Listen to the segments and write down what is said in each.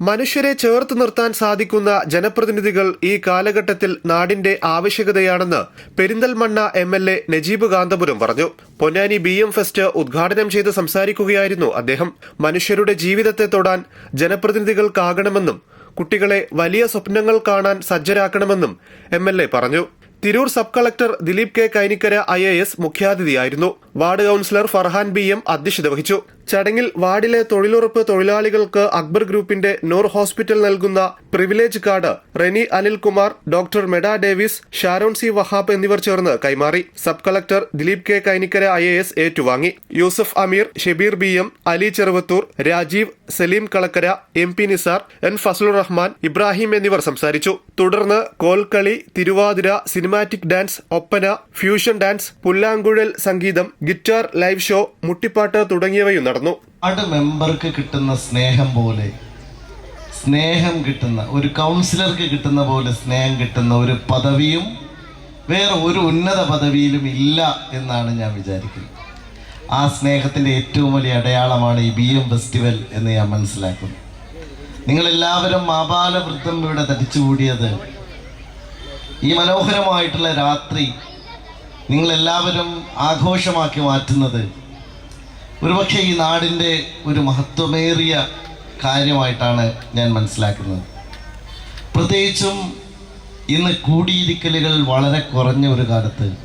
മനുഷ്യരെ ചേർത്ത് നിർത്താൻ സാധിക്കുന്ന ജനപ്രതിനിധികൾ ഈ കാലഘട്ടത്തിൽ നാടിന്റെ ആവശ്യകതയാണെന്ന് Perinthalmanna M L A Najeeb Kanthapuram പറഞ്ഞു. പൊന്നാനി ബി എം ഫെസ്റ്റ് ഉദ്ഘാടനം ചെയ്ത് സംസാരിക്കുകയായിരുന്നു അദ്ദേഹം. മനുഷ്യരുടെ ജീവിതത്തെ തൊടാൻ ജനപ്രതിനിധികൾക്കാകണമെന്നും കുട്ടികളെ വലിയ സ്വപ്നങ്ങൾ കാണാൻ സജ്ജരാക്കണമെന്നും എം പറഞ്ഞു. Tirur sub collector Dileep K Kainikkara I A S മുഖ്യാതിഥിയായിരുന്നു. Ward councillor Farhan B M അധ്യക്ഷത വഹിച്ചു. ചടങ്ങിൽ വാർഡിലെ തൊഴിലുറപ്പ് തൊഴിലാളികൾക്ക് അക്ബർ ഗ്രൂപ്പിന്റെ നൂർ ഹോസ്പിറ്റൽ നൽകുന്ന privilege card Reni Anilkumar doctor മെഡാ Davis Sharon C Wahab എന്നിവർ ചേർന്ന് കൈമാറി. Sub collector Dileep K Kainikkara I A S ഏറ്റുവാങ്ങി. Yusuf Ameer Shebeer B M Ali Cheruvathur Rajeev Saleem Kalakkara M P Nisar N Fazlur Rahman Ibrahim എന്നിവർ സംസാരിച്ചു. തുടർന്ന് kolkali thiruvathira cinematic dance oppana fusion dance പുല്ലാങ്കുഴൽ സംഗീതം guitar live show മുട്ടിപ്പാട്ട് തുടങ്ങിയവയും നടന്നു. Ward മെമ്പർക്ക് കിട്ടുന്ന സ്നേഹം പോലെ സ്നേഹം കിട്ടുന്ന ഒരു കൗൺസിലർക്ക് കിട്ടുന്ന പോലെ സ്നേഹം കിട്ടുന്ന ഒരു പദവിയും വേറെ ഒരു ഉന്നത പദവിയിലും ഇല്ല എന്നാണ് ഞാൻ വിചാരിക്കുന്നത്. ആ സ്നേഹത്തിന്റെ ഏറ്റവും വലിയ അടയാളമാണ് ഈ ബി എം ഫെസ്റ്റിവൽ എന്ന് ഞാൻ മനസ്സിലാക്കുന്നു. നിങ്ങളെല്ലാവരും ആപാലവൃത്തം ഇവിടെ തടിച്ചുകൂടിയത് ഈ മനോഹരമായിട്ടുള്ള രാത്രി നിങ്ങളെല്ലാവരും ആഘോഷമാക്കി മാറ്റുന്നത്. ഒരുപക്ഷെ ഈ നാടിന്റെ ഒരു മഹത്വമേറിയ കാര്യമായിട്ടാണ് ഞാൻ മനസ്സിലാക്കുന്നത്. പ്രത്യേകിച്ചും ഇന്ന് കൂടിയിരിക്കലുകൾ വളരെ കുറഞ്ഞ ഒരു കാലത്ത്.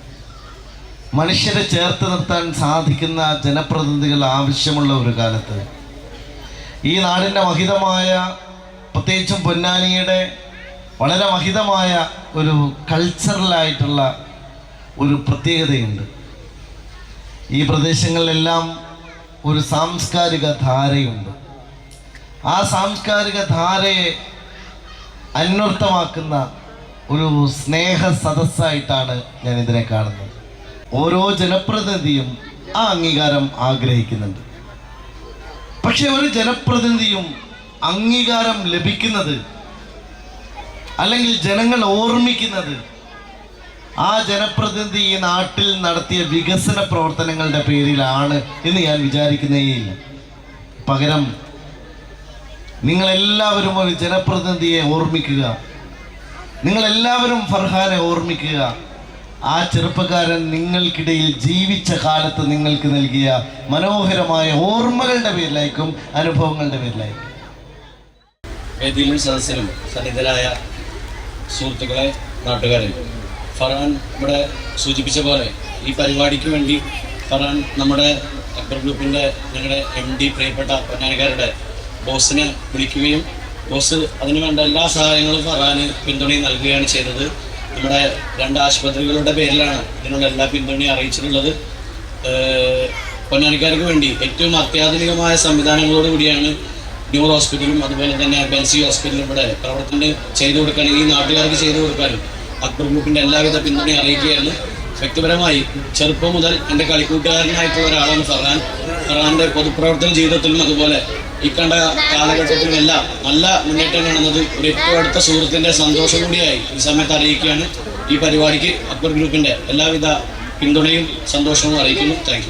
മനുഷ്യരെ ചേർത്ത് നിർത്താൻ സാധിക്കുന്ന ജനപ്രതിനിധികൾ ആവശ്യമുള്ള ഒരു കാലത്ത്. ഈ നാടിന്റെ മഹിതമായ പ്രത്യേകിച്ചും പൊന്നാനിയുടെ വളരെ മഹിതമായ ഒരു കൾച്ചറലായിട്ടുള്ള ഒരു പ്രത്യേകതയുണ്ട്. ഈ പ്രദേശങ്ങളിലെല്ലാം ഒരു സാംസ്കാരിക ധാരയുണ്ട്. ആ സാംസ്കാരിക ധാരയെ അന്വർത്ഥമാക്കുന്ന ഒരു സ്നേഹ സദസ്സായിട്ടാണ് ഞാൻ ഇതിനെ കാണുന്നത്. ഓരോ ജനപ്രതിനിധിയും ആ അംഗീകാരം ആഗ്രഹിക്കുന്നുണ്ട്. പക്ഷെ ഒരു ജനപ്രതിനിധിയും അംഗീകാരം ലഭിക്കുന്നത് അല്ലെങ്കിൽ ജനങ്ങൾ ഓർമ്മിക്കുന്നത് ആ ജനപ്രതിനിധി ഈ നാട്ടിൽ നടത്തിയ വികസന പ്രവർത്തനങ്ങളുടെ പേരിലാണ് എന്ന് ഞാൻ വിചാരിക്കുന്നേയില്ല പകരം നിങ്ങളെല്ലാവരും ഒരു ജനപ്രതിനിധിയെ ഓർമ്മിക്കുക. നിങ്ങളെല്ലാവരും ഫർഹാനെ ഓർമ്മിക്കുക. ആ ചെറുപ്പക്കാരൻ നിങ്ങൾക്കിടയിൽ ജീവിച്ച കാലത്ത് നിങ്ങൾക്ക് നൽകിയ മനോഹരമായ ഓർമ്മകളുടെ പേരിലായിരിക്കും അനുഭവങ്ങളുടെ പേരിലായിരിക്കും. ഏതെങ്കിലും സദസ്സിലും സന്നിധരായ സുഹൃത്തുക്കളെ നാട്ടുകാരെ ഫറാൻ ഇവിടെ സൂചിപ്പിച്ച പോലെ ഈ പരിപാടിക്ക് വേണ്ടി ഫറാൻ നമ്മുടെ അക്ബർ ഗ്രൂപ്പിന്റെ ഞങ്ങളുടെ എം ഡി പ്രിയപ്പെട്ട പൊന്നാനക്കാരുടെ ബോസിനെ വിളിക്കുകയും ബോസ് അതിനുവേണ്ട എല്ലാ സഹായങ്ങളും ഫറാന് പിന്തുണയും നൽകുകയാണ് ചെയ്തത്. നമ്മുടെ രണ്ട് ആശുപത്രികളുടെ പേരിലാണ് ഇതിനുള്ള എല്ലാ പിന്തുണയും അറിയിച്ചിട്ടുള്ളത്. പൊന്നാനിക്കാർക്ക് വേണ്ടി ഏറ്റവും അത്യാധുനികമായ സംവിധാനങ്ങളോട് കൂടിയാണ് ന്യൂർ ഹോസ്പിറ്റലും അതുപോലെ തന്നെ ബെൻസി ഹോസ്പിറ്റലും ഇവിടെ പ്രവർത്തനം ചെയ്തു കൊടുക്കാനും ഈ നാട്ടുകാർക്ക് ചെയ്തു കൊടുക്കാനും അക്ബർ ഗ്രൂപ്പിന്റെ എല്ലാവിധ പിന്തുണയും അറിയിക്കുകയാണ്. വ്യക്തിപരമായി ചെറുപ്പം മുതൽ എന്റെ കളിക്കൂട്ടുകാരനായിട്ടുള്ള ഒരാളാണ് ഫർഹാൻ. ഫറാന്റെ പൊതുപ്രവർത്തന ജീവിതത്തിലും അതുപോലെ ഈ കണ്ട കാലഘട്ടത്തിലും എല്ലാം നല്ല മുന്നേറ്റം കാണുന്നത് ഒരു ഏറ്റവും അടുത്ത സുഹൃത്തിന്റെ സന്തോഷം കൂടിയായി ഈ സമയത്ത് അറിയിക്കുകയാണ്. ഈ പരിപാടിക്ക് അക്ബർ ഗ്രൂപ്പിന്റെ എല്ലാവിധ പിന്തുണയും സന്തോഷവും അറിയിക്കുന്നു. താങ്ക്